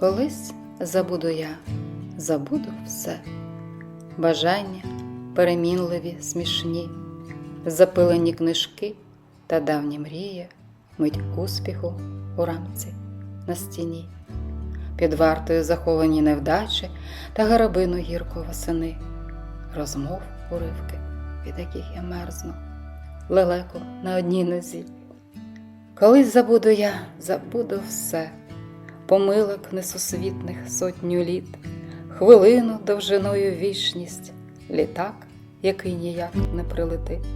Колись забуду я, забуду все, бажання перемінливі, смішні, запилені книжки та давні мрії, мить успіху у рамці на стіні, під вартою заховані невдачі та гарабину гірко восени, розмов уривки, від яких я мерзну, лелеко на одній нозі. Колись забуду я, забуду все, помилок несусвітних сотню літ, хвилину довжиною вічність, літак, який ніяк не прилетить.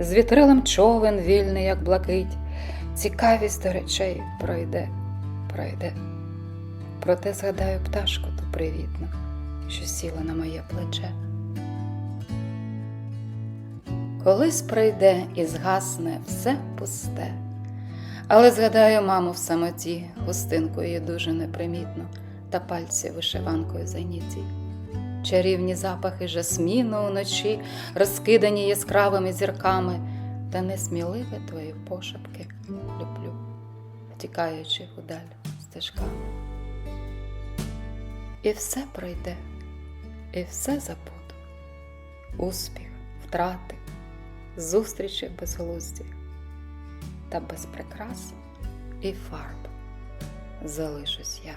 З вітрилем човен вільний, як блакить, цікавість до речей пройде, пройде. Проте згадаю пташку ту привітну, що сіла на моє плече. Колись пройде і згасне все пусте. Але згадаю маму в самоті, хустинку її дуже непримітно, та пальці вишиванкою зайняті. Чарівні запахи жасміну уночі, розкидані яскравими зірками, та несміливе твої пошепки люблю, втікаючи удаль стежками. І все пройде, і все забуду. Успіх, втрати, зустрічі безглузді та без прикрас і фарб залишусь я.